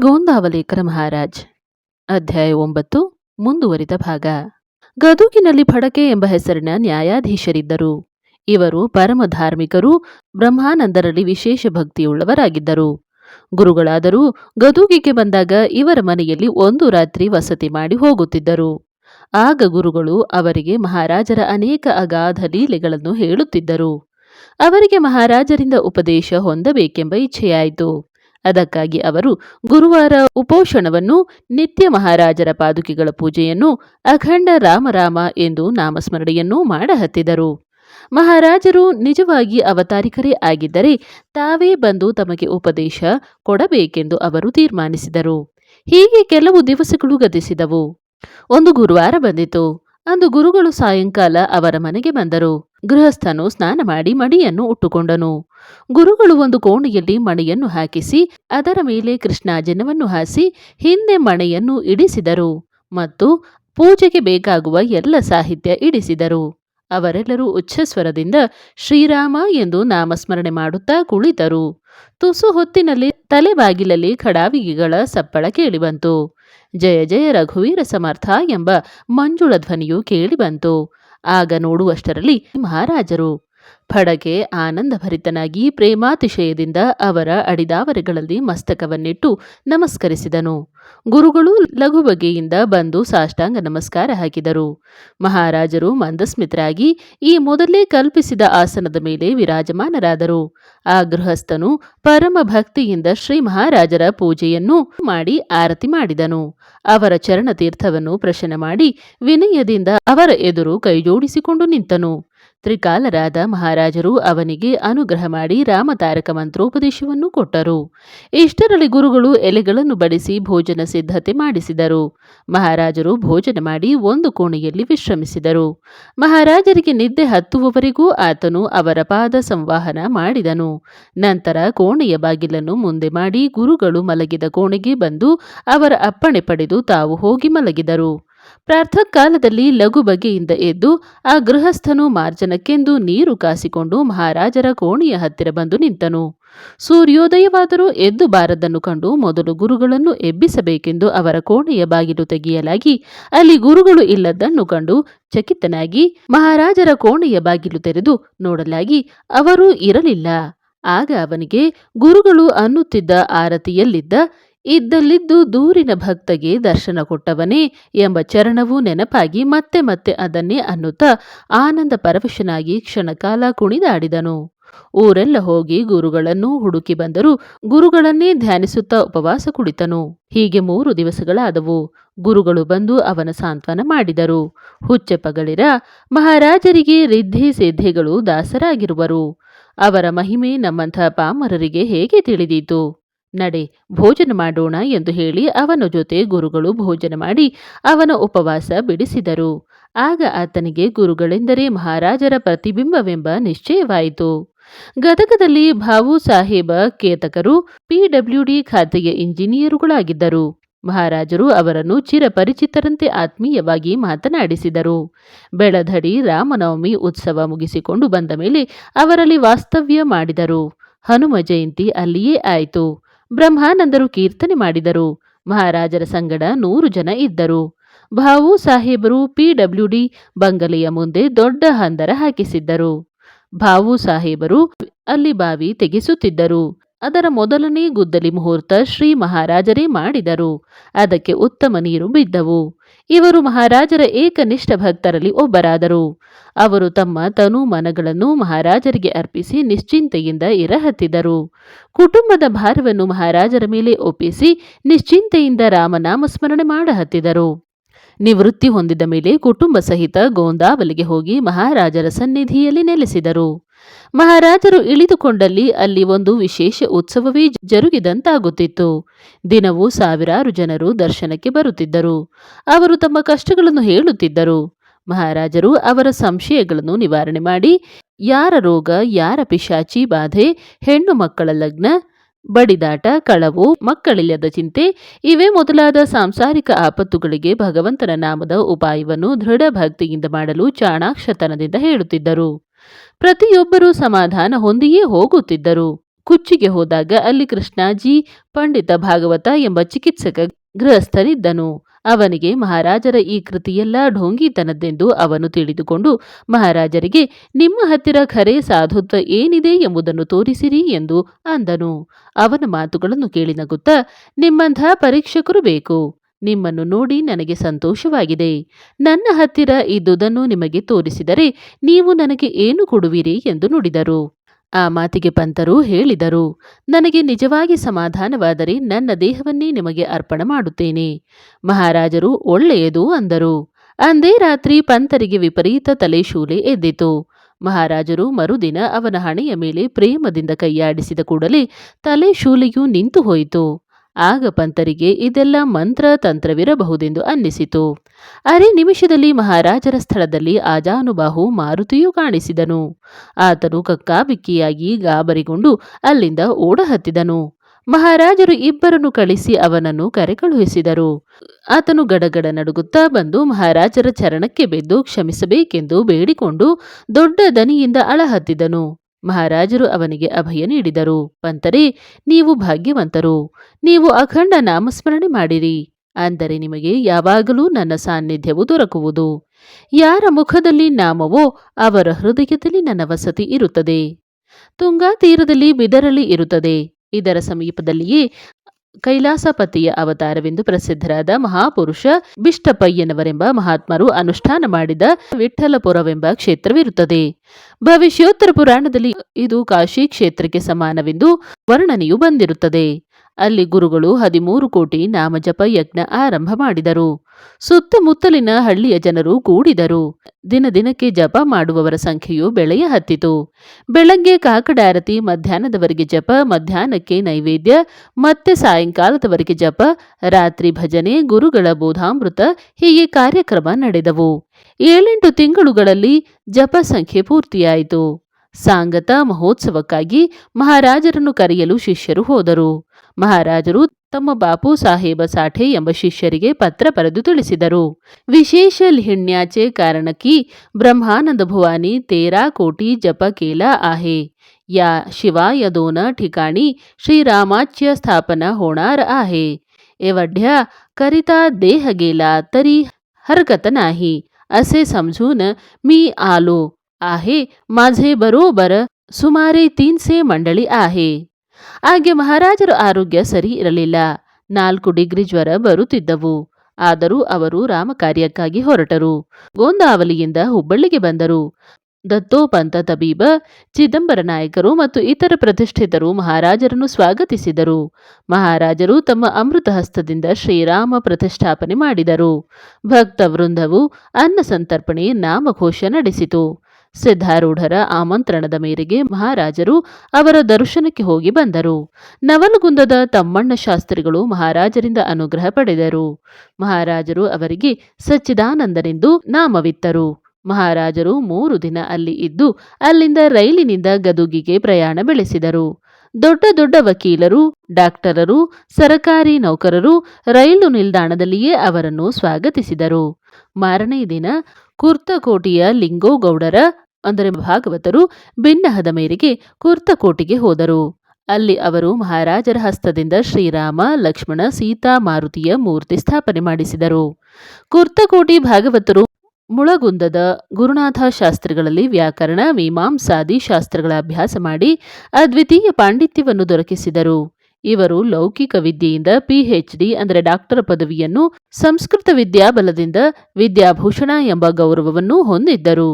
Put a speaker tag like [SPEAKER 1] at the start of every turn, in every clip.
[SPEAKER 1] ಗೋಂದಾವಲೇಕರ ಮಹಾರಾಜ್. ಅಧ್ಯಾಯ ಒಂಬತ್ತು, ಮುಂದುವರಿದ ಭಾಗ. ಗದುಗಿನಲ್ಲಿ ಫಡಕೆ ಎಂಬ ಹೆಸರಿನ ನ್ಯಾಯಾಧೀಶರಿದ್ದರು. ಇವರು ಪರಮ ಧಾರ್ಮಿಕರು, ಬ್ರಹ್ಮಾನಂದರಲ್ಲಿ ವಿಶೇಷ ಭಕ್ತಿಯುಳ್ಳವರಾಗಿದ್ದರು. ಗುರುಗಳಾದರೂ ಗದುಗಿಗೆ ಬಂದಾಗ ಇವರ ಮನೆಯಲ್ಲಿ ಒಂದು ರಾತ್ರಿ ವಸತಿ ಮಾಡಿ ಹೋಗುತ್ತಿದ್ದರು. ಆಗ ಗುರುಗಳು ಅವರಿಗೆ ಮಹಾರಾಜರ ಅನೇಕ ಅಗಾಧ ಲೀಲೆಗಳನ್ನು ಹೇಳುತ್ತಿದ್ದರು. ಅವರಿಗೆ ಮಹಾರಾಜರಿಂದ ಉಪದೇಶ ಹೊಂದಬೇಕೆಂಬ ಇಚ್ಛೆಯಾಯಿತು. ಅದಕ್ಕಾಗಿ ಅವರು ಗುರುವಾರ ಉಪೋಷಣವನ್ನು ನಿತ್ಯ ಮಹಾರಾಜರ ಪಾದುಕೆಗಳ ಪೂಜೆಯನ್ನು ಅಖಂಡ ರಾಮರಾಮ ಎಂದು ನಾಮಸ್ಮರಣೆಯನ್ನೂ ಮಾಡಹತ್ತಿದರು. ಮಹಾರಾಜರು ನಿಜವಾಗಿ ಅವತಾರಿಕರೇ ಆಗಿದ್ದರೆ ತಾವೇ ಬಂದು ತಮಗೆ ಉಪದೇಶ ಕೊಡಬೇಕೆಂದು ಅವರು ತೀರ್ಮಾನಿಸಿದರು. ಹೀಗೆ ಕೆಲವು ದಿವಸಗಳು ಗತಿಸಿದವು. ಒಂದು ಗುರುವಾರ ಬಂದಿತು. ಅಂದು ಗುರುಗಳು ಸಾಯಂಕಾಲ ಅವರ ಮನೆಗೆ ಬಂದರು. ಗೃಹಸ್ಥನು ಸ್ನಾನ ಮಾಡಿ ಮಡಿಯನ್ನು ಉಟ್ಟುಕೊಂಡನು. ಗುರುಗಳು ಒಂದು ಕೋಣೆಯಲ್ಲಿ ಮಣೆಯನ್ನು ಹಾಕಿಸಿ, ಅದರ ಮೇಲೆ ಕೃಷ್ಣಾಜನವನ್ನು ಹಾಸಿ, ಹಿಂದೆ ಮಣೆಯನ್ನು ಇಡಿಸಿದರು ಮತ್ತು ಪೂಜೆಗೆ ಬೇಕಾಗುವ ಎಲ್ಲ ಸಾಹಿತ್ಯ ಇಡಿಸಿದರು. ಅವರೆಲ್ಲರೂ ಉಚ್ಚಸ್ವರದಿಂದ ಶ್ರೀರಾಮ ಎಂದು ನಾಮಸ್ಮರಣೆ ಮಾಡುತ್ತಾ ಕುಳಿತರು. ತುಸು ಹೊತ್ತಿನಲ್ಲಿ ತಲೆಬಾಗಿಲಲ್ಲಿ ಖಡಾವಿಗೆಗಳ ಸಪ್ಪಳ ಕೇಳಿಬಂತು. ಜಯ ಜಯ ರಘುವೀರ ಸಮರ್ಥ ಎಂಬ ಮಂಜುಳ ಧ್ವನಿಯು ಕೇಳಿಬಂತು. ಆಗ ನೋಡುವಷ್ಟರಲ್ಲಿ ಮಹಾರಾಜರು ಫಡಕೆ ಆನಂದಭರಿತನಾಗಿ ಪ್ರೇಮಾತಿಶಯದಿಂದ ಅವರ ಅಡಿದಾವರೆಗಳಲ್ಲಿ ಮಸ್ತಕವನ್ನಿಟ್ಟು ನಮಸ್ಕರಿಸಿದನು. ಗುರುಗಳು ಲಘು ಬಗೆಯಿಂದ ಬಂದು ಸಾಷ್ಟಾಂಗ ನಮಸ್ಕಾರ ಹಾಕಿದರು. ಮಹಾರಾಜರು ಮಂದಸ್ಮಿತರಾಗಿ ಈ ಮೊದಲೇ ಕಲ್ಪಿಸಿದ ಆಸನದ ಮೇಲೆ ವಿರಾಜಮಾನರಾದರು. ಆ ಗೃಹಸ್ಥನು ಪರಮ ಭಕ್ತಿಯಿಂದ ಶ್ರೀ ಮಹಾರಾಜರ ಪೂಜೆಯನ್ನು ಮಾಡಿ ಆರತಿ ಮಾಡಿದನು. ಅವರ ಚರಣತೀರ್ಥವನ್ನು ಪ್ರಶನ ಮಾಡಿ ವಿನಯದಿಂದ ಅವರ ಎದುರು ಕೈಜೋಡಿಸಿಕೊಂಡು ನಿಂತನು. ತ್ರಿಕಾಲರಾದ ಮಹಾರಾಜರು ಅವನಿಗೆ ಅನುಗ್ರಹ ಮಾಡಿ ರಾಮತಾರಕ ಮಂತ್ರೋಪದೇಶವನ್ನು ಕೊಟ್ಟರು. ಇಷ್ಟರಲ್ಲಿ ಗುರುಗಳು ಎಲೆಗಳನ್ನು ಬಡಿಸಿ ಭೋಜನ ಸಿದ್ಧತೆ ಮಾಡಿಸಿದರು. ಮಹಾರಾಜರು ಭೋಜನ ಮಾಡಿ ಒಂದು ಕೋಣೆಯಲ್ಲಿ ವಿಶ್ರಮಿಸಿದರು. ಮಹಾರಾಜರಿಗೆ ನಿದ್ದೆ ಹತ್ತುವವರೆಗೂ ಆತನು ಅವರ ಪಾದ ಸಂವಹನ ಮಾಡಿದನು. ನಂತರ ಕೋಣೆಯ ಬಾಗಿಲನ್ನು ಮುಂದೆ ಮಾಡಿ ಗುರುಗಳು ಮಲಗಿದ ಕೋಣೆಗೆ ಬಂದು ಅವರ ಅಪ್ಪಣೆ ಪಡೆದು ತಾವು ಹೋಗಿ ಮಲಗಿದರು. ಪ್ರಾತಃಕಾಲದಲ್ಲಿ ಲಘು ಬಗೆಯಿಂದ ಎದ್ದು ಆ ಗೃಹಸ್ಥನು ಮಾರ್ಜನಕ್ಕೆಂದು ನೀರು ಕಾಸಿಕೊಂಡು ಮಹಾರಾಜರ ಕೋಣೆಯ ಹತ್ತಿರ ಬಂದು ನಿಂತನು. ಸೂರ್ಯೋದಯವಾದರೂ ಎದ್ದು ಬಾರದನ್ನು ಕಂಡು ಮೊದಲು ಗುರುಗಳನ್ನು ಎಬ್ಬಿಸಬೇಕೆಂದು ಅವರ ಕೋಣೆಯ ಬಾಗಿಲು ತೆಗೆಯಲಾಗಿ ಅಲ್ಲಿ ಗುರುಗಳು ಇಲ್ಲದನ್ನು ಕಂಡು ಚಕಿತನಾಗಿ ಮಹಾರಾಜರ ಕೋಣೆಯ ಬಾಗಿಲು ತೆರೆದು ನೋಡಲಾಗಿ ಅವರೂ ಇರಲಿಲ್ಲ. ಆಗ ಅವನಿಗೆ ಗುರುಗಳು ಅನ್ನುತ್ತಿದ್ದ ಆರತಿಯಲ್ಲಿದ್ದ ಇದ್ದಲ್ಲಿದ್ದು ದೂರಿನ ಭಕ್ತಗೆ ದರ್ಶನ ಕೊಟ್ಟವನೇ ಎಂಬ ಚರಣವು ನೆನಪಾಗಿ ಮತ್ತೆ ಮತ್ತೆ ಅದನ್ನೇ ಅನ್ನುತ್ತಾ ಆನಂದ ಪರವಶನಾಗಿ ಕ್ಷಣಕಾಲ ಕುಣಿದಾಡಿದನು. ಊರೆಲ್ಲ ಹೋಗಿ ಗುರುಗಳನ್ನು ಹುಡುಕಿ ಬಂದರೂ ಗುರುಗಳನ್ನೇ ಧ್ಯಾನಿಸುತ್ತಾ ಉಪವಾಸ ಕುಳಿತನು. ಹೀಗೆ ಮೂರು ದಿವಸಗಳಾದವು. ಗುರುಗಳು ಬಂದು ಅವನ ಸಾಂತ್ವನ ಮಾಡಿದರು. ಹುಚ್ಚೆಪ್ಪಗಳಿರ ಮಹಾರಾಜರಿಗೆ ರಿದ್ಧಿ ಸಿದ್ಧಿಗಳು ದಾಸರಾಗಿರುವರು. ಅವರ ಮಹಿಮೆ ನಮ್ಮಂಥ ಪಾಮರರಿಗೆ ಹೇಗೆ ತಿಳಿದೀತು? ನಡೆ, ಭೋಜನ ಮಾಡೋಣ ಎಂದು ಹೇಳಿ ಅವನ ಜೊತೆ ಗುರುಗಳು ಭೋಜನ ಮಾಡಿ ಅವನ ಉಪವಾಸ ಬಿಡಿಸಿದರು. ಆಗ ಆತನಿಗೆ ಗುರುಗಳೆಂದರೆ ಮಹಾರಾಜರ ಪ್ರತಿಬಿಂಬವೆಂಬ ನಿಶ್ಚಯವಾಯಿತು. ಗದಗದಲ್ಲಿ ಭಾವು ಸಾಹೇಬ ಕೇತಕರು ಪಿಡಬ್ಲ್ಯೂಡಿ ಖಾತೆಯ ಇಂಜಿನಿಯರುಗಳಾಗಿದ್ದರು. ಮಹಾರಾಜರು ಅವರನ್ನು ಚಿರಪರಿಚಿತರಂತೆ ಆತ್ಮೀಯವಾಗಿ ಮಾತನಾಡಿಸಿದರು. ಬೆಳಧಡಿ ರಾಮನವಮಿ ಉತ್ಸವ ಮುಗಿಸಿಕೊಂಡು ಬಂದ ಮೇಲೆ ಅವರಲ್ಲಿ ವಾಸ್ತವ್ಯ ಮಾಡಿದರು. ಹನುಮ ಜಯಂತಿ ಅಲ್ಲಿಯೇ ಆಯಿತು. ಬ್ರಹ್ಮಾನಂದರು ಕೀರ್ತನೆ ಮಾಡಿದರು. ಮಹಾರಾಜರ ಸಂಗಡ ನೂರು ಜನ ಇದ್ದರು. ಭಾವು ಸಾಹೇಬರು ಪಿಡಬ್ಲ್ಯೂಡಿ ಬಂಗಲೆಯ ಮುಂದೆ ದೊಡ್ಡ ಹಂದರ ಹಾಕಿಸಿದ್ದರು. ಭಾವು ಸಾಹೇಬರು ಅಲ್ಲಿ ಬಾವಿ ತೆಗೆಸುತ್ತಿದ್ದರು. ಅದರ ಮೊದಲನೇ ಗುದ್ದಲಿ ಮುಹೂರ್ತ ಶ್ರೀ ಮಹಾರಾಜರೇ ಮಾಡಿದರು. ಅದಕ್ಕೆ ಉತ್ತಮ ನೀರು ಬಿದ್ದವು. ಇವರು ಮಹಾರಾಜರ ಏಕನಿಷ್ಠ ಭಕ್ತರಲ್ಲಿ ಒಬ್ಬರಾದರು. ಅವರು ತಮ್ಮ ತನು ಮನಗಳನ್ನು ಮಹಾರಾಜರಿಗೆ ಅರ್ಪಿಸಿ ನಿಶ್ಚಿಂತೆಯಿಂದ ಇರಹತ್ತಿದರು. ಕುಟುಂಬದ ಭಾರವನ್ನು ಮಹಾರಾಜರ ಮೇಲೆ ಒಪ್ಪಿಸಿ ನಿಶ್ಚಿಂತೆಯಿಂದ ರಾಮನಾಮ ಸ್ಮರಣೆ ಮಾಡಹತ್ತಿದರು. ನಿವೃತ್ತಿ ಹೊಂದಿದ ಮೇಲೆ ಕುಟುಂಬ ಸಹಿತ ಗೋಂದಾವಲಿಗೆ ಹೋಗಿ ಮಹಾರಾಜರ ಸನ್ನಿಧಿಯಲ್ಲಿ ನೆಲೆಸಿದರು. ಮಹಾರಾಜರು ಇಳಿದುಕೊಂಡಲ್ಲಿ ಅಲ್ಲಿ ಒಂದು ವಿಶೇಷ ಉತ್ಸವವೇ ಜರುಗಿದಂತಾಗುತ್ತಿತ್ತು. ದಿನವೂ ಸಾವಿರಾರು ಜನರು ದರ್ಶನಕ್ಕೆ ಬರುತ್ತಿದ್ದರು. ಅವರು ತಮ್ಮ ಕಷ್ಟಗಳನ್ನು ಹೇಳುತ್ತಿದ್ದರು. ಮಹಾರಾಜರು ಅವರ ಸಂಶಯಗಳನ್ನು ನಿವಾರಣೆ ಮಾಡಿ, ಯಾರ ರೋಗ, ಯಾರ ಪಿಶಾಚಿ ಬಾಧೆ, ಹೆಣ್ಣು ಮಕ್ಕಳ ಲಗ್ನ, ಬಡಿದಾಟ, ಕಳವು, ಮಕ್ಕಳಿಲ್ಲದ ಚಿಂತೆ, ಇವೇ ಮೊದಲಾದ ಸಾಂಸಾರಿಕ ಆಪತ್ತುಗಳಿಗೆ ಭಗವಂತನ ನಾಮದ ಉಪಾಯವನ್ನು ದೃಢ ಭಕ್ತಿಯಿಂದ ಮಾಡಲು ಚಾಣಾಕ್ಷತನದಿಂದ ಹೇಳುತ್ತಿದ್ದರು. ಪ್ರತಿಯೊಬ್ಬರೂ ಸಮಾಧಾನ ಹೊಂದಿಯೇ ಹೋಗುತ್ತಿದ್ದರು. ಕುಚ್ಚಿಗೆ ಹೋದಾಗ ಅಲ್ಲಿ ಕೃಷ್ಣಾಜಿ, ಪಂಡಿತ ಭಾಗವತ ಎಂಬ ಚಿಕಿತ್ಸಕ ಗೃಹಸ್ಥನಿದ್ದನು ಅವನಿಗೆ ಮಹಾರಾಜರ ಈ ಕೃತಿಯೆಲ್ಲ ಢೋಂಗಿತನದ್ದೆಂದು ಅವನು ತಿಳಿದುಕೊಂಡು ಮಹಾರಾಜರಿಗೆ, ನಿಮ್ಮ ಹತ್ತಿರ ಖರೆ ಸಾಧುತ್ವ ಏನಿದೆ ಎಂಬುದನ್ನು ತೋರಿಸಿರಿ ಎಂದು ಅಂದನು. ಅವನ ಮಾತುಗಳನ್ನು ಕೇಳಿ ನಗುತ್ತಾ, ನಿಮ್ಮಂಥ ಪರೀಕ್ಷಕರು ಬೇಕು. ನಿಮ್ಮನ್ನು ನೋಡಿ ನನಗೆ ಸಂತೋಷವಾಗಿದೆ. ನನ್ನ ಹತ್ತಿರ ಇದ್ದುದನ್ನು ನಿಮಗೆ ತೋರಿಸಿದರೆ ನೀವು ನನಗೆ ಏನು ಕೊಡುವಿರಿ ಎಂದು ನುಡಿದರು. ಆ ಮಾತಿಗೆ ಪಂತರು ಹೇಳಿದರು, ನನಗೆ ನಿಜವಾಗಿ ಸಮಾಧಾನವಾದರೆ ನನ್ನ ದೇಹವನ್ನೇ ನಿಮಗೆ ಅರ್ಪಣ ಮಾಡುತ್ತೇನೆ. ಮಹಾರಾಜರು ಒಳ್ಳೆಯದು ಅಂದರು. ಅಂದೇ ರಾತ್ರಿ ಪಂತರಿಗೆ ವಿಪರೀತ ತಲೆಶೂಲೆ ಎದ್ದಿತು. ಮಹಾರಾಜರು ಮರುದಿನ ಅವನ ಹಣೆಯ ಮೇಲೆ ಪ್ರೇಮದಿಂದ ಕೈಯಾಡಿಸಿದ ಕೂಡಲೇ ತಲೆಶೂಲೆಯು ನಿಂತು ಹೋಯಿತು. ಆಗ ಪಂತರಿಗೆ ಇದೆಲ್ಲ ಮಂತ್ರ ತಂತ್ರವಿರಬಹುದೆಂದು ಅನ್ನಿಸಿತು. ಅರೆ ನಿಮಿಷದಲ್ಲಿ ಮಹಾರಾಜರ ಸ್ಥಳದಲ್ಲಿ ಆಜಾನುಬಾಹು ಮಾರುತಿಯು ಕಾಣಿಸಿದನು. ಆತನು ಕಕ್ಕಾಬಿಕ್ಕಿಯಾಗಿ ಗಾಬರಿಗೊಂಡು ಅಲ್ಲಿಂದ ಓಡಹತ್ತಿದನು. ಮಹಾರಾಜರು ಇಬ್ಬರನ್ನು ಕಳಿಸಿ ಅವನನ್ನು ಕರೆ ಕಳುಹಿಸಿದರು ಆತನು ಗಡಗಡ ನಡುಗುತ್ತಾ ಬಂದು ಮಹಾರಾಜರ ಚರಣಕ್ಕೆ ಬಿದ್ದು ಕ್ಷಮಿಸಬೇಕೆಂದು ಬೇಡಿಕೊಂಡು ದೊಡ್ಡ ದನಿಯಿಂದ ಅಳಹತ್ತಿದನು. ಮಹಾರಾಜರು ಅವನಿಗೆ ಅಭಯ ನೀಡಿದರು. ಪಂತರೇ, ನೀವು ಭಾಗ್ಯವಂತರು. ನೀವು ಅಖಂಡ ನಾಮಸ್ಮರಣೆ ಮಾಡಿರಿ. ಅಂದರೆ ನಿಮಗೆ ಯಾವಾಗಲೂ ನನ್ನ ಸಾನ್ನಿಧ್ಯವು ದೊರಕುವುದು. ಯಾರ ಮುಖದಲ್ಲಿ ನಾಮವೋ ಅವರ ಹೃದಯದಲ್ಲಿ ನನ್ನ ವಸತಿ ಇರುತ್ತದೆ. ತುಂಗಾ ತೀರದಲ್ಲಿ ಬಿದರಳಿ ಇರುತ್ತದೆ. ಇದರ ಸಮೀಪದಲ್ಲಿಯೇ ಕೈಲಾಸಪತಿಯ ಅವತಾರವೆಂದು ಪ್ರಸಿದ್ಧರಾದ ಮಹಾಪುರುಷ ಬಿಷ್ಟಪಯ್ಯನವರೆಂಬ ಮಹಾತ್ಮರು ಅನುಷ್ಠಾನ ಮಾಡಿದ ವಿಠಲಪುರವೆಂಬ ಕ್ಷೇತ್ರವಿರುತ್ತದೆ. ಭವಿಷ್ಯೋತ್ತರ ಪುರಾಣದಲ್ಲಿ ಇದು ಕಾಶಿ ಕ್ಷೇತ್ರಕ್ಕೆ ಸಮಾನವೆಂದು ವರ್ಣನೆಯು ಬಂದಿರುತ್ತದೆ. ಅಲ್ಲಿ ಗುರುಗಳು ಹದಿಮೂರು ಕೋಟಿ ನಾಮಜಪ ಯಜ್ಞ ಆರಂಭ ಮಾಡಿದರು. ಸುತ್ತಮುತ್ತಲಿನ ಹಳ್ಳಿಯ ಜನರು ಕೂಡಿದರು. ದಿನ ದಿನಕ್ಕೆ ಜಪ ಮಾಡುವವರ ಸಂಖ್ಯೆಯು ಬೆಳೆಯ ಹತ್ತಿತು. ಬೆಳಗ್ಗೆ ಕಾಕಡಾರತಿ ಮಧ್ಯಾಹ್ನದವರೆಗೆ ಜಪ, ಮಧ್ಯಾಹ್ನಕ್ಕೆ ನೈವೇದ್ಯ, ಮತ್ತೆ ಸಾಯಂಕಾಲದವರೆಗೆ ಜಪ, ರಾತ್ರಿ ಭಜನೆ, ಗುರುಗಳ ಬೋಧಾಮೃತ, ಹೀಗೆ ಕಾರ್ಯಕ್ರಮ ನಡೆದವು. ಏಳೆಂಟು ತಿಂಗಳುಗಳಲ್ಲಿ ಜಪ ಸಂಖ್ಯೆ ಪೂರ್ತಿಯಾಯಿತು. ಸಾಂಗತ ಮಹೋತ್ಸವಕ್ಕಾಗಿ ಮಹಾರಾಜರನ್ನು ಕರೆಯಲು ಶಿಷ್ಯರು ಹೋದರು. महाराज ತಮ್ಮ बापू साहेब साठे ಎಂಬ ಶಿಷ್ಯರಿಗೆ पत्र ಬರೆದು ತಿಳಿಸಿದರು. ವಿಶೇಷ ಲಿಹಿಣ್ಯಾಚೆ ಕಾರಣಕ್ಕೆ ಬ್ರಹ್ಮಾನಂದ ಭುವಾನಿ ತೇರಾ ಕೋಟಿ ಜಪ केला आहे या शिवाय दोन ठिकाणी श्रीरामाची स्थापना होणार आहे एवढ्या करिता देह गेला तरी हरकत नाही असे समजून मी आलो आहे माझे बरोबर सुमारे तीनसे मंडळी आहे ಆಗೆ ಮಹಾರಾಜರ ಆರೋಗ್ಯ ಸರಿ ಇರಲಿಲ್ಲ. ನಾಲ್ಕು ಡಿಗ್ರಿ ಜ್ವರ ಬರುತ್ತಿದ್ದವು. ಆದರೂ ಅವರು ರಾಮ ಕಾರ್ಯಕ್ಕಾಗಿ ಹೊರಟರು. ಗೋಂದಾವಲಿಯಿಂದ ಹುಬ್ಬಳ್ಳಿಗೆ ಬಂದರು. ದತ್ತೋಪಂತ ತಬೀಬ, ಚಿದಂಬರ ನಾಯಕರು ಮತ್ತು ಇತರ ಪ್ರತಿಷ್ಠಿತರು ಮಹಾರಾಜರನ್ನು ಸ್ವಾಗತಿಸಿದರು. ಮಹಾರಾಜರು ತಮ್ಮ ಅಮೃತ ಹಸ್ತದಿಂದ ಶ್ರೀರಾಮ ಪ್ರತಿಷ್ಠಾಪನೆ ಮಾಡಿದರು. ಭಕ್ತ ವೃಂದವು ಅನ್ನ ಸಂತರ್ಪಣೆ ನಾಮಘೋಷ ನಡೆಸಿತು. ಸಿದ್ಧಾರೂಢರ ಆಮಂತ್ರಣದ ಮೇರೆಗೆ ಮಹಾರಾಜರು ಅವರ ದರ್ಶನಕ್ಕೆ ಹೋಗಿ ಬಂದರು. ನವಲಗುಂದದ ತಮ್ಮಣ್ಣ ಶಾಸ್ತ್ರಿಗಳು ಮಹಾರಾಜರಿಂದ ಅನುಗ್ರಹ ಪಡೆದರು. ಮಹಾರಾಜರು ಅವರಿಗೆ ಸಚ್ಚಿದಾನಂದನೆಂದು ನಾಮವಿತ್ತರು. ಮಹಾರಾಜರು ಮೂರು ದಿನ ಅಲ್ಲಿ ಇದ್ದು ಅಲ್ಲಿಂದ ರೈಲಿನಿಂದ ಗದುಗಿಗೆ ಪ್ರಯಾಣ ಬೆಳೆಸಿದರು. ದೊಡ್ಡ ದೊಡ್ಡ ವಕೀಲರು, ಡಾಕ್ಟರರು, ಸರಕಾರಿ ನೌಕರರು ರೈಲು ನಿಲ್ದಾಣದಲ್ಲಿಯೇ ಅವರನ್ನು ಸ್ವಾಗತಿಸಿದರು. ಮಾರನೇ ದಿನ ಕುರ್ತಕೋಟೆಯ ಲಿಂಗೋಗೌಡರ, ಅಂದರೆ ಭಾಗವತರು, ಬಿನ್ನಹದ ಮೇರೆಗೆ ಕುರ್ತಕೋಟಿಗೆ ಹೋದರು. ಅಲ್ಲಿ ಅವರು ಮಹಾರಾಜರ ಹಸ್ತದಿಂದ ಶ್ರೀರಾಮ, ಲಕ್ಷ್ಮಣ, ಸೀತಾ, ಮಾರುತಿಯ ಮೂರ್ತಿ ಸ್ಥಾಪನೆ ಮಾಡಿಸಿದರು. ಕುರ್ತಕೋಟಿ ಭಾಗವತರು ಮುಳಗುಂದದ ಗುರುನಾಥ ಶಾಸ್ತ್ರಗಳಲ್ಲಿ ವ್ಯಾಕರಣ, ಮೀಮಾಂಸಾದಿ ಶಾಸ್ತ್ರಗಳ ಅಭ್ಯಾಸ ಮಾಡಿ ಅದ್ವಿತೀಯ ಪಾಂಡಿತ್ಯವನ್ನು ದೊರಕಿಸಿದರು. ಇವರು ಲೌಕಿಕ ವಿದ್ಯೆಯಿಂದ ಪಿಎಚ್ಡಿ ಅಂದರೆ ಡಾಕ್ಟರ್ ಪದವಿಯನ್ನು ಸಂಸ್ಕೃತ ವಿದ್ಯಾಬಲದಿಂದ ವಿದ್ಯಾಭೂಷಣ ಎಂಬ ಗೌರವವನ್ನು ಹೊಂದಿದ್ದರು.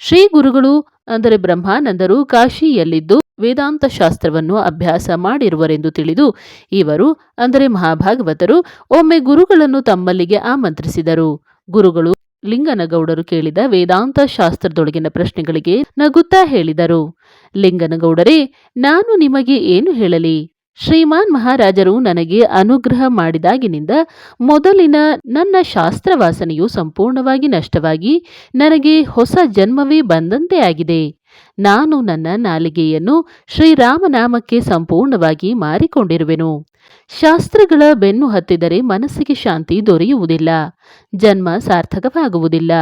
[SPEAKER 1] ಶ್ರೀ ಗುರುಗಳು ಅಂದರೆ ಬ್ರಹ್ಮಾನಂದರು ಕಾಶಿಯಲ್ಲಿದ್ದು ವೇದಾಂತ ಶಾಸ್ತ್ರವನ್ನು ಅಭ್ಯಾಸ ಮಾಡಿರುವರೆಂದು ತಿಳಿದು ಇವರು ಅಂದರೆ ಮಹಾಭಾಗವತರು ಒಮ್ಮೆ ಗುರುಗಳನ್ನು ತಮ್ಮಲ್ಲಿಗೆ ಆಮಂತ್ರಿಸಿದರು. ಗುರುಗಳು ಲಿಂಗನಗೌಡರು ಕೇಳಿದ ವೇದಾಂತ ಶಾಸ್ತ್ರದೊಳಗಿನ ಪ್ರಶ್ನೆಗಳಿಗೆ ನಗುತ್ತಾ ಹೇಳಿದರು. ಲಿಂಗನಗೌಡರೇ, ನಾನು ನಿಮಗೆ ಏನು ಹೇಳಲಿ? ಶ್ರೀಮಾನ್ ಮಹಾರಾಜರು ನನಗೆ ಅನುಗ್ರಹ ಮಾಡಿದಾಗಿನಿಂದ ಮೊದಲಿನ ನನ್ನ ಶಾಸ್ತ್ರವಾಸನೆಯು ಸಂಪೂರ್ಣವಾಗಿ ನಷ್ಟವಾಗಿ ನನಗೆ ಹೊಸ ಜನ್ಮವೇ ಬಂದಂತೆ ಆಗಿದೆ. ನಾನು ನನ್ನ ನಾಲಿಗೆಯನ್ನು ಶ್ರೀರಾಮನಾಮಕ್ಕೆ ಸಂಪೂರ್ಣವಾಗಿ ಮಾರಿಕೊಂಡಿರುವೆನು. ಶಾಸ್ತ್ರಗಳ ಬೆನ್ನು ಹತ್ತಿದರೆ ಮನಸ್ಸಿಗೆ ಶಾಂತಿ ದೊರೆಯುವುದಿಲ್ಲ. ಜನ್ಮ ಸಾರ್ಥಕವಾಗುವುದಿಲ್ಲ.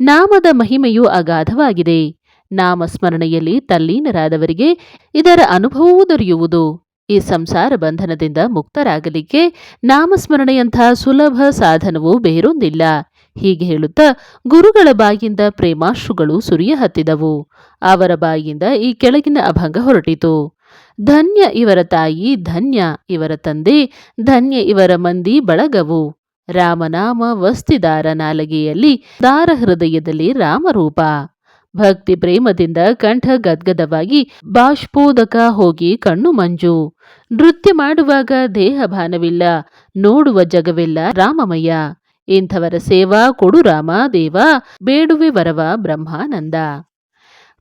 [SPEAKER 1] ನಾಮದ ಮಹಿಮೆಯು ಅಗಾಧವಾಗಿದೆ. ನಾಮಸ್ಮರಣೆಯಲ್ಲಿ ತಲ್ಲೀನರಾದವರಿಗೆ ಇದರ ಅನುಭವವೂ ದೊರೆಯುವುದು. ಈ ಸಂಸಾರ ಬಂಧನದಿಂದ ಮುಕ್ತರಾಗಲಿಕ್ಕೆ ನಾಮಸ್ಮರಣೆಯಂಥ ಸುಲಭ ಸಾಧನವು ಬೇರೊಂದಿಲ್ಲ. ಹೀಗೆ ಹೇಳುತ್ತಾ ಗುರುಗಳ ಬಾಯಿಂದ ಪ್ರೇಮಾಶ್ರುಗಳು ಸುರಿಯ ಹತ್ತಿದವು. ಅವರ ಬಾಯಿಯಿಂದ ಈ ಕೆಳಗಿನ ಅಭಂಗ ಹೊರಟಿತು. ಧನ್ಯ ಇವರ ತಾಯಿ, ಧನ್ಯ ಇವರ ತಂದೆ, ಧನ್ಯ ಇವರ ಮಂದಿ ಬಳಗವು. ರಾಮನಾಮ ವಸ್ತಿದಾರ ನಾಲಗೆಯಲ್ಲಿ ದಾರ ಹೃದಯದಲ್ಲಿ ರಾಮರೂಪ. ಭಕ್ತಿ ಪ್ರೇಮದಿಂದ ಕಂಠ ಗದ್ಗದವಾಗಿ ಬಾಷ್ಪೋದಕ ಹೋಗಿ ಕಣ್ಣು ಮಂಜು. ನೃತ್ಯ ಮಾಡುವಾಗ ದೇಹ ಭಾನವಿಲ್ಲ, ನೋಡುವ ಜಗವಿಲ್ಲ ರಾಮಮಯ್ಯ. ಇಂಥವರ ಸೇವಾ ಕೊಡು ರಾಮ ದೇವ ಬೇಡುವೆ ವರವ ಬ್ರಹ್ಮಾನಂದ.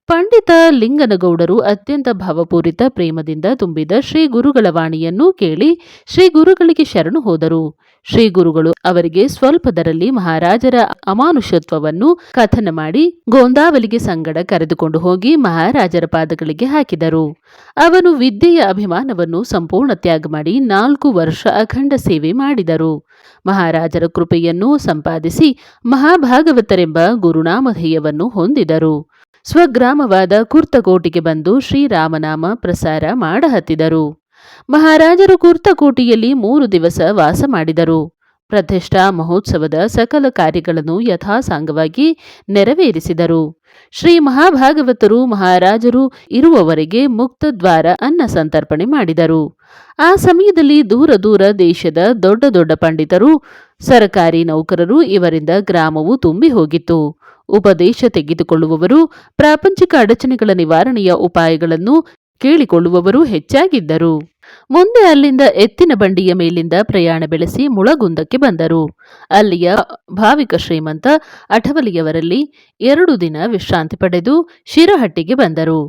[SPEAKER 1] ಪಂಡಿತ ಲಿಂಗನಗೌಡರು ಅತ್ಯಂತ ಭಾವಪೂರಿತ ಪ್ರೇಮದಿಂದ ತುಂಬಿದ ಶ್ರೀ ಗುರುಗಳ ವಾಣಿಯನ್ನು ಕೇಳಿ ಶ್ರೀ ಗುರುಗಳಿಗೆ ಶರಣು ಹೋದರು. ಶ್ರೀ ಗುರುಗಳು ಅವರಿಗೆ ಸ್ವಲ್ಪದರಲ್ಲಿ ಮಹಾರಾಜರ ಅಮಾನುಷತ್ವವನ್ನು ಕಥನ ಮಾಡಿ ಗೋಂದಾವಲಿಗೆ ಸಂಗಡ ಕರೆದುಕೊಂಡು ಹೋಗಿ ಮಹಾರಾಜರ ಪಾದಗಳಿಗೆ ಹಾಕಿದರು. ಅವನು ವಿದ್ಯೆಯ ಅಭಿಮಾನವನ್ನು ಸಂಪೂರ್ಣ ತ್ಯಾಗ ಮಾಡಿ ನಾಲ್ಕು ವರ್ಷ ಅಖಂಡ ಸೇವೆ ಮಾಡಿದರು. ಮಹಾರಾಜರ ಕೃಪೆಯನ್ನು ಸಂಪಾದಿಸಿ ಮಹಾಭಾಗವತರೆಂಬ ಗುರುನಾಮಧೇಯವನ್ನು ಹೊಂದಿದರು. ಸ್ವಗ್ರಾಮವಾದ ಕುರ್ತಕೋಟಿಗೆ ಬಂದು ಶ್ರೀರಾಮನಾಮ ಪ್ರಸಾರ ಮಾಡಹತ್ತಿದರು. ಮಹಾರಾಜರು ಕುರ್ತಕೋಟಿಯಲ್ಲಿ ಮೂರು ದಿವಸ ವಾಸ ಮಾಡಿದರು. ಪ್ರತಿಷ್ಠಾ ಮಹೋತ್ಸವದ ಸಕಲ ಕಾರ್ಯಗಳನ್ನು ಯಥಾಸಾಂಗವಾಗಿ ನೆರವೇರಿಸಿದರು. ಶ್ರೀ ಮಹಾಭಾಗವತರು ಮಹಾರಾಜರು ಇರುವವರೆಗೆ ಮುಕ್ತ ದ್ವಾರ ಅನ್ನ ಸಂತರ್ಪಣೆ ಮಾಡಿದರು. ಆ ಸಮಯದಲ್ಲಿ ದೂರ ದೂರ ದೇಶದ ದೊಡ್ಡ ದೊಡ್ಡ ಪಂಡಿತರು, ಸರಕಾರಿ ನೌಕರರು ಇವರಿಂದ ಗ್ರಾಮವು ತುಂಬಿ ಹೋಗಿತ್ತು. ಉಪದೇಶ ತೆಗೆದುಕೊಳ್ಳುವವರು, ಪ್ರಾಪಂಚಿಕ ಅಡಚಣೆಗಳ ನಿವಾರಣೆಯ ಉಪಾಯಗಳನ್ನು ಕೇಳಿಕೊಳ್ಳುವವರು ಹೆಚ್ಚಾಗಿದ್ದರು. ಮುಂದೆ ಅಲ್ಲಿಂದ ಎತ್ತಿನ ಬಂಡಿಯ ಮೇಲಿಂದ ಪ್ರಯಾಣ ಬೆಳೆಸಿ ಮುಳಗುಂದಕ್ಕೆ ಬಂದರು. ಅಲ್ಲಿಯ ಭಾವಿಕ ಶ್ರೀಮಂತ ಅಠವಲಿಯವರಲ್ಲಿ ಎರಡು ದಿನ ವಿಶ್ರಾಂತಿ ಪಡೆದು ಶಿರಹಟ್ಟಿಗೆ ಬಂದರು.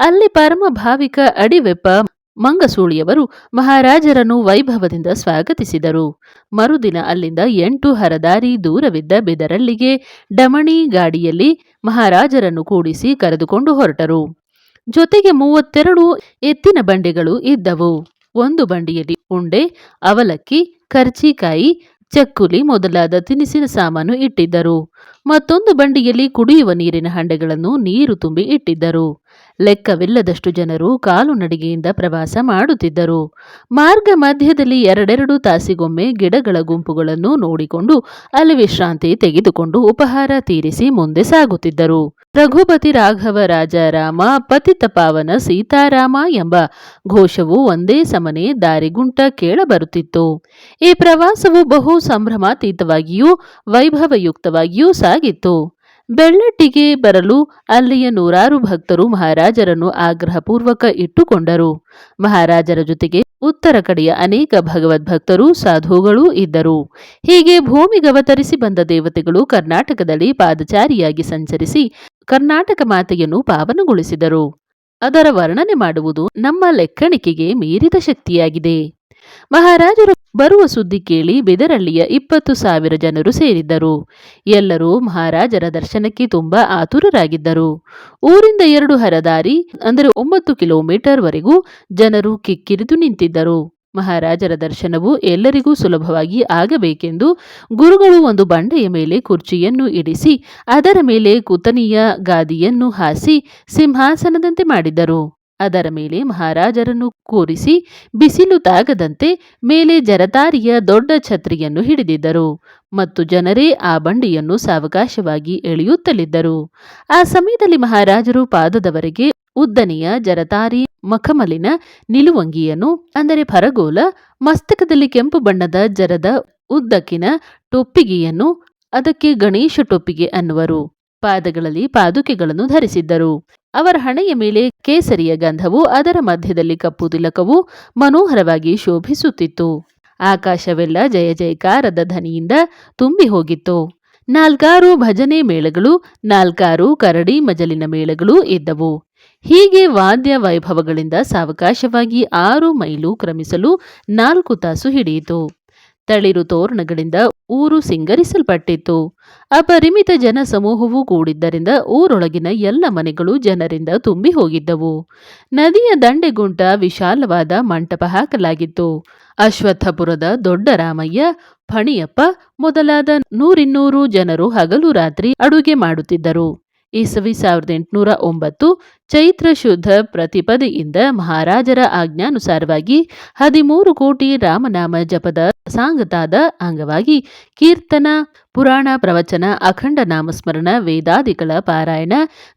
[SPEAKER 1] ಅಲ್ಲಿ ಪರಮ ಭಾವಿಕ ಅಡಿವೆಪ್ಪ ಮಂಗಸೂಳಿಯವರು ಮಹಾರಾಜರನ್ನು ವೈಭವದಿಂದ ಸ್ವಾಗತಿಸಿದರು. ಮರುದಿನ ಅಲ್ಲಿಂದ ಎಂಟು ಹರದಾರಿ ದೂರವಿದ್ದ ಬೆದರಳ್ಳಿಗೆ ಡಮಣಿ ಗಾಡಿಯಲ್ಲಿ ಮಹಾರಾಜರನ್ನು ಕೂಡಿಸಿ ಕರೆದುಕೊಂಡು ಹೊರಟರು. ಜೊತೆಗೆ ಮೂವತ್ತೆರಡು ಎತ್ತಿನ ಬಂಡಿಗಳು ಇದ್ದವು. ಒಂದು ಬಂಡಿಯಲ್ಲಿ ಉಂಡೆ, ಅವಲಕ್ಕಿ, ಕರ್ಚಿಕಾಯಿ, ಚಕ್ಕುಲಿ ಮೊದಲಾದ ತಿನಿಸಿನ ಸಾಮಾನು ಇಟ್ಟಿದ್ದರು. ಮತ್ತೊಂದು ಬಂಡಿಯಲ್ಲಿ ಕುಡಿಯುವ ನೀರಿನ ಹಂಡೆಗಳನ್ನು ನೀರು ತುಂಬಿ ಇಟ್ಟಿದ್ದರು. ಲೆಕ್ಕವಿಲ್ಲದಷ್ಟು ಜನರು ಕಾಲು ನಡಿಗೆಯಿಂದ ಪ್ರವಾಸ ಮಾಡುತ್ತಿದ್ದರು. ಮಾರ್ಗ ಮಧ್ಯದಲ್ಲಿ ಎರಡೆರಡು ತಾಸಿಗೊಮ್ಮೆ ಗಿಡಗಳ ಗುಂಪುಗಳನ್ನು ನೋಡಿಕೊಂಡು ಅಲ್ಲಿ ವಿಶ್ರಾಂತಿ ತೆಗೆದುಕೊಂಡು ಉಪಹಾರ ತೀರಿಸಿ ಮುಂದೆ ಸಾಗುತ್ತಿದ್ದರು. ರಘುಪತಿ ರಾಘವ ರಾಜಾರಾಮ, ಪತಿತ ಪಾವನ ಸೀತಾರಾಮ ಎಂಬ ಘೋಷವು ಒಂದೇ ಸಮನೆ ದಾರಿಗುಂಟ ಕೇಳಬರುತ್ತಿತ್ತು. ಈ ಪ್ರವಾಸವು ಬಹು ಸಂಭ್ರಮಾತೀತವಾಗಿಯೂ ವೈಭವಯುಕ್ತವಾಗಿಯೂ ಸಾಗಿತ್ತು. ಬೆಳ್ಳಟ್ಟಿಗೆ ಬರಲು ಅಲ್ಲಿಯ ನೂರಾರು ಭಕ್ತರು ಮಹಾರಾಜರನ್ನು ಆಗ್ರಹಪೂರ್ವಕ ಇಟ್ಟುಕೊಂಡರು. ಮಹಾರಾಜರ ಜೊತೆಗೆ ಉತ್ತರ ಕಡೆಯ ಅನೇಕ ಭಗವದ್ಭಕ್ತರು ಸಾಧುಗಳೂ ಇದ್ದರು. ಹೀಗೆ ಭೂಮಿಗವತರಿಸಿ ಬಂದ ದೇವತೆಗಳು ಕರ್ನಾಟಕದಲ್ಲಿ ಪಾದಚಾರಿಯಾಗಿ ಸಂಚರಿಸಿ ಕರ್ನಾಟಕ ಮಾತೆಯನ್ನು ಪಾವನಗೊಳಿಸಿದರು. ಅದರ ವರ್ಣನೆ ಮಾಡುವುದು ನಮ್ಮ ಲೆಕ್ಕಣಿಕೆಗೆ ಮೀರಿದ ಶಕ್ತಿಯಾಗಿದೆ. ಮಹಾರಾಜರು ಬರುವ ಸುದ್ದಿ ಕೇಳಿ ಬೆದರಳ್ಳಿಯ ಇಪ್ಪತ್ತು ಸಾವಿರ ಜನರು ಸೇರಿದ್ದರು. ಎಲ್ಲರೂ ಮಹಾರಾಜರ ದರ್ಶನಕ್ಕೆ ತುಂಬಾ ಆತುರರಾಗಿದ್ದರು. ಊರಿಂದ ಎರಡು ಹರದಾರಿ ಅಂದರೆ ಒಂಬತ್ತು ಕಿಲೋಮೀಟರ್ ವರೆಗೂ ಜನರು ಕಿಕ್ಕಿರಿದು ನಿಂತಿದ್ದರು. ಮಹಾರಾಜರ ದರ್ಶನವು ಎಲ್ಲರಿಗೂ ಸುಲಭವಾಗಿ ಆಗಬೇಕೆಂದು ಗುರುಗಳು ಒಂದು ಬಂಡೆಯ ಮೇಲೆ ಕುರ್ಚಿಯನ್ನು ಇಡಿಸಿ, ಅದರ ಮೇಲೆ ಕುತನಿಯ ಗಾದಿಯನ್ನು ಹಾಸಿ ಸಿಂಹಾಸನದಂತೆ ಮಾಡಿದ್ದರು ಅದರ ಮೇಲೆ ಮಹಾರಾಜರನ್ನು ಕೂರಿಸಿ ಬಿಸಿಲು ತಾಗದಂತೆ ಮೇಲೆ ಜರತಾರಿಯ ದೊಡ್ಡ ಛತ್ರಿಯನ್ನು ಹಿಡಿದಿದ್ದರು ಮತ್ತು ಜನರೇ ಆ ಬಂಡಿಯನ್ನು ಸಾವಕಾಶವಾಗಿ ಎಳೆಯುತ್ತಲಿದ್ದರು. ಆ ಸಮಯದಲ್ಲಿ ಮಹಾರಾಜರು ಪಾದದವರೆಗೆ ಉದ್ದನೆಯ ಜರತಾರಿ ಮಖಮಲಿನ ನಿಲುವಂಗಿಯನ್ನು, ಅಂದರೆ ಫರಗೋಲ ಮಸ್ತಕದಲ್ಲಿ ಕೆಂಪು ಬಣ್ಣದ ಜರದ ಉದ್ದಕ್ಕಿನ ಟೊಪ್ಪಿಗೆಯನ್ನು, ಅದಕ್ಕೆ ಗಣೇಶ ಟೊಪ್ಪಿಗೆ ಅನ್ನುವರು. ಪಾದಗಳಲ್ಲಿ ಪಾದುಕೆಗಳನ್ನು ಧರಿಸಿದ್ದರು. ಅವರ ಹಣೆಯ ಮೇಲೆ ಕೇಸರಿಯ ಗಂಧವು ಅದರ ಮಧ್ಯದಲ್ಲಿ ಕಪ್ಪು ತಿಲಕವು ಮನೋಹರವಾಗಿ ಶೋಭಿಸುತ್ತಿತ್ತು. ಆಕಾಶವೆಲ್ಲ ಜಯ ಜಯಕಾರದ ಧನಿಯಿಂದ ತುಂಬಿ ಹೋಗಿತ್ತು. ನಾಲ್ಕಾರು ಭಜನೆ ಮೇಳಗಳು, ನಾಲ್ಕಾರು ಕರಡಿ ಮಜಲಿನ ಮೇಳಗಳು ಇದ್ದವು. ಹೀಗೆ ವಾದ್ಯ ವೈಭವಗಳಿಂದ ಸಾವಕಾಶವಾಗಿ ಆರು ಮೈಲು ಕ್ರಮಿಸಲು ನಾಲ್ಕು ತಾಸು ಹಿಡಿಯಿತು. ತಳಿರು ತೋರಣಗಳಿಂದ ಊರು ಸಿಂಗರಿಸಲ್ಪಟ್ಟಿತ್ತು. ಅಪರಿಮಿತ ಜನ ಸಮೂಹವೂ ಕೂಡಿದ್ದರಿಂದ ಊರೊಳಗಿನ ಎಲ್ಲ ಮನೆಗಳು ಜನರಿಂದ ತುಂಬಿ ಹೋಗಿದ್ದವು. ನದಿಯ ದಂಡೆಗುಂಟ ವಿಶಾಲವಾದ ಮಂಟಪ ಹಾಕಲಾಗಿತ್ತು. ಅಶ್ವತ್ಥಪುರದ ದೊಡ್ಡ ರಾಮಯ್ಯ ಫಣಿಯಪ್ಪ ಮೊದಲಾದ ನೂರಿನ್ನೂರು ಜನರು ಹಗಲು ರಾತ್ರಿ ಅಡುಗೆ ಮಾಡುತ್ತಿದ್ದರು. ಇಸವಿ ಸಾವಿರದ ಎಂಟುನೂರ ಒಂಬತ್ತು ಚೈತ್ರ ಶುದ್ಧ ಪ್ರತಿಪದೆಯಿಂದ ಮಹಾರಾಜರ ಆಜ್ಞಾನುಸಾರವಾಗಿ ಹದಿಮೂರು ಕೋಟಿ ರಾಮನಾಮ ಜಪದ ಸಾಂಗತಾದ ಅಂಗವಾಗಿ ಕೀರ್ತನ, ಪುರಾಣ, ಪ್ರವಚನ, ಅಖಂಡ ನಾಮಸ್ಮರಣ, ವೇದಾದಿಗಳ ಪಾರಾಯಣ,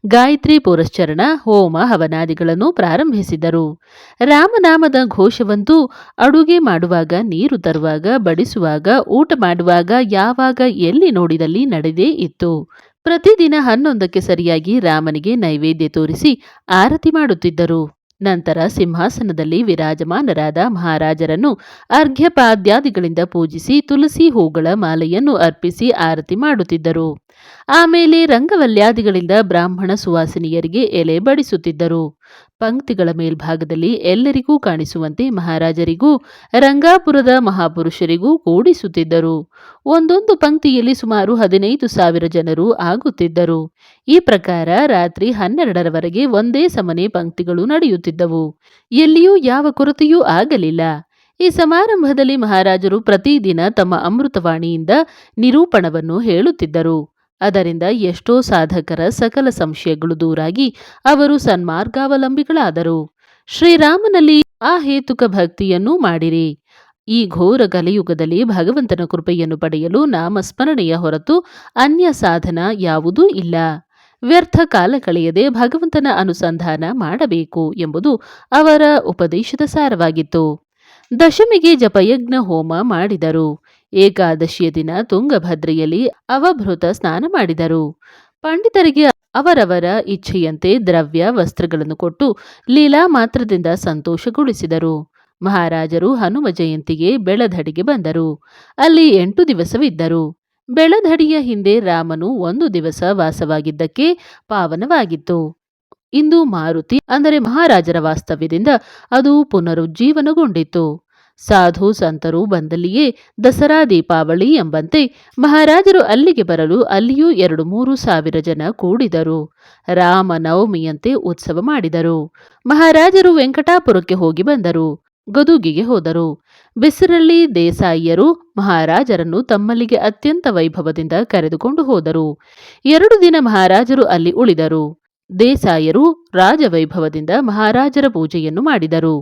[SPEAKER 1] ಗಾಯತ್ರಿ ಪುರಶ್ಚರಣ, ಹೋಮ ಹವನಾದಿಗಳನ್ನು ಪ್ರಾರಂಭಿಸಿದರು. ರಾಮನಾಮದ ಘೋಷವಂತೂ ಅಡುಗೆ ಮಾಡುವಾಗ, ನೀರು ತರುವಾಗ, ಬಡಿಸುವಾಗ, ಊಟ ಮಾಡುವಾಗ, ಯಾವಾಗ, ಎಲ್ಲಿ ನೋಡಿದಲ್ಲಿ ನಡೆದೇ ಇತ್ತು. ಪ್ರತಿದಿನ ಹನ್ನೊಂದಕ್ಕೆ ಸರಿಯಾಗಿ ರಾಮನಿಗೆ ನೈವೇದ್ಯ ತೋರಿಸಿ ಆರತಿ ಮಾಡುತ್ತಿದ್ದರು. ನಂತರ ಸಿಂಹಾಸನದಲ್ಲಿ ವಿರಾಜಮಾನರಾದ ಮಹಾರಾಜರನ್ನು ಅರ್ಘ್ಯಪಾದ್ಯಾದಿಗಳಿಂದ ಪೂಜಿಸಿ ತುಳಸಿ ಹೂಗಳ ಮಾಲೆಯನ್ನು ಅರ್ಪಿಸಿ ಆರತಿ ಮಾಡುತ್ತಿದ್ದರು. ಆಮೇಲೆ ರಂಗವಲ್ಯಾದಿಗಳಿಂದ ಬ್ರಾಹ್ಮಣ ಸುವಾಸಿನಿಯರಿಗೆ ಎಲೆ ಬಡಿಸುತ್ತಿದ್ದರು. ಪಂಕ್ತಿಗಳ ಮೇಲ್ಭಾಗದಲ್ಲಿ ಎಲ್ಲರಿಗೂ ಕಾಣಿಸುವಂತೆ ಮಹಾರಾಜರಿಗೂ, ರಂಗಾಪುರದ ಮಹಾಪುರುಷರಿಗೂ ಕೂಡಿಸುತ್ತಿದ್ದರು. ಒಂದೊಂದು ಪಂಕ್ತಿಯಲ್ಲಿ ಸುಮಾರು ಹದಿನೈದು ಸಾವಿರ ಜನರು ಆಗುತ್ತಿದ್ದರು. ಈ ಪ್ರಕಾರ ರಾತ್ರಿ ಹನ್ನೆರಡರವರೆಗೆ ಒಂದೇ ಸಮನೆ ಪಂಕ್ತಿಗಳು ನಡೆಯುತ್ತಿದ್ದವು. ಎಲ್ಲಿಯೂ ಯಾವ ಕೊರತೆಯೂ ಆಗಲಿಲ್ಲ. ಈ ಸಮಾರಂಭದಲ್ಲಿ ಮಹಾರಾಜರು ಪ್ರತಿದಿನ ತಮ್ಮ ಅಮೃತವಾಣಿಯಿಂದ ನಿರೂಪಣವನ್ನು ಹೇಳುತ್ತಿದ್ದರು. ಅದರಿಂದ ಎಷ್ಟೋ ಸಾಧಕರ ಸಕಲ ಸಂಶಯಗಳು ದೂರಾಗಿ ಅವರು ಸನ್ಮಾರ್ಗಾವಲಂಬಿಗಳಾದರು. ಶ್ರೀರಾಮನಲ್ಲಿ ಆ ಹೇತುಕ ಭಕ್ತಿಯನ್ನು ಮಾಡಿರಿ. ಈ ಘೋರ ಕಲಿಯುಗದಲ್ಲಿ ಭಗವಂತನ ಕೃಪೆಯನ್ನು ಪಡೆಯಲು ನಾಮಸ್ಮರಣೆಯ ಹೊರತು ಅನ್ಯ ಸಾಧನ ಯಾವುದೂ ಇಲ್ಲ. ವ್ಯರ್ಥ ಕಾಲ ಕಳೆಯದೆ ಭಗವಂತನ ಅನುಸಂಧಾನ ಮಾಡಬೇಕು ಎಂಬುದು ಅವರ ಉಪದೇಶದ ಸಾರವಾಗಿತ್ತು. ದಶಮಿಗೆ ಜಪಯಜ್ಞ ಹೋಮ ಮಾಡಿದರು. ಏಕಾದಶಿಯ ದಿನ ತುಂಗಭದ್ರೆಯಲ್ಲಿ ಅವಭೃತ ಸ್ನಾನ ಮಾಡಿದರು. ಪಂಡಿತರಿಗೆ ಅವರವರ ಇಚ್ಛೆಯಂತೆ ದ್ರವ್ಯ, ವಸ್ತ್ರಗಳನ್ನು ಕೊಟ್ಟು ಲೀಲಾ ಮಾತ್ರದಿಂದ ಸಂತೋಷಗೊಳಿಸಿದರು. ಮಹಾರಾಜರು ಹನುಮ ಜಯಂತಿಗೆ ಬೆಳಧಡಿಗೆ ಬಂದರು. ಅಲ್ಲಿ ಎಂಟು ದಿವಸವಿದ್ದರು. ಬೆಳಧಡಿಯ ಹಿಂದೆ ರಾಮನು ಒಂದು ದಿವಸ ವಾಸವಾಗಿದ್ದಕ್ಕೆ ಪಾವನವಾಗಿತ್ತು. ಇಂದು ಮಾರುತಿ ಅಂದರೆ ಮಹಾರಾಜರ ವಾಸ್ತವ್ಯದಿಂದ ಅದು ಪುನರುಜ್ಜೀವನಗೊಂಡಿತು ಸಾಧು ಸಂತರು ಬಂದಲ್ಲಿಯೇ ದಸರಾ ದೀಪಾವಳಿ ಎಂಬಂತೆ ಮಹಾರಾಜರು ಅಲ್ಲಿಗೆ ಬರಲು ಅಲ್ಲಿಯೂ ಎರಡು ಮೂರು ಸಾವಿರ ಜನ ಕೂಡಿದರು. ರಾಮನವಮಿಯಂತೆ ಉತ್ಸವ ಮಾಡಿದರು. ಮಹಾರಾಜರು ವೆಂಕಟಾಪುರಕ್ಕೆ ಹೋಗಿ ಬಂದರು. ಗದುಗಿಗೆ ಹೋದರು. ಬಿಸಿರಳ್ಳಿ ದೇಸಾಯಿಯರು ಮಹಾರಾಜರನ್ನು ತಮ್ಮಲ್ಲಿಗೆ ಅತ್ಯಂತ ವೈಭವದಿಂದ ಕರೆದುಕೊಂಡು ಹೋದರು. ಎರಡು ದಿನ ಮಹಾರಾಜರು ಅಲ್ಲಿ ಉಳಿದರು. ದೇಸಾಯರು ರಾಜವೈಭವದಿಂದ ಮಹಾರಾಜರ ಪೂಜೆಯನ್ನು ಮಾಡಿದರು.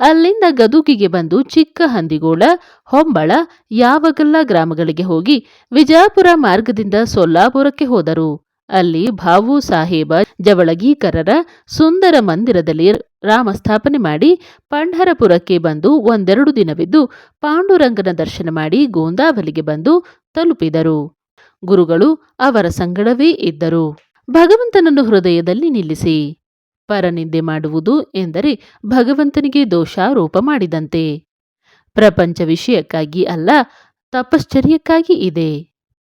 [SPEAKER 1] ಅಲ್ಲಿಂದ ಗದುಗಿಗೆ ಬಂದು ಚಿಕ್ಕ ಹಂದಿಗೋಳ, ಹೊಂಬಳ, ಯಾವಗಲ್ಲ ಗ್ರಾಮಗಳಿಗೆ ಹೋಗಿ ವಿಜಾಪುರ ಮಾರ್ಗದಿಂದ ಸೊಲ್ಲಾಪುರಕ್ಕೆ ಹೋದರು. ಅಲ್ಲಿ ಭಾವು ಸಾಹೇಬ, ಜವಳಗೀಕರರ ಸುಂದರ ಮಂದಿರದಲ್ಲಿ ರಾಮ ಸ್ಥಾಪನೆ ಮಾಡಿ ಪಂಢರಪುರಕ್ಕೆ ಬಂದು ಒಂದೆರಡು ದಿನವಿದ್ದು ಪಾಂಡುರಂಗನ ದರ್ಶನ ಮಾಡಿ ಗೋಂದಾವಲಿಗೆ ಬಂದು ತಲುಪಿದರು. ಗುರುಗಳು ಅವರ ಸಂಗಡವೇ ಇದ್ದರು. ಭಗವಂತನನ್ನು ಹೃದಯದಲ್ಲಿ ನಿಲ್ಲಿಸಿ. ಪರನಿಂದೆ ಮಾಡುವುದು ಎಂದರೆ ಭಗವಂತನಿಗೆ ದೋಷಾರೋಪ ಮಾಡಿದಂತೆ. ಪ್ರಪಂಚ ವಿಷಯಕ್ಕಾಗಿ ಅಲ್ಲ ತಪಶ್ಚರ್ಯಕ್ಕಾಗಿ ಇದೆ.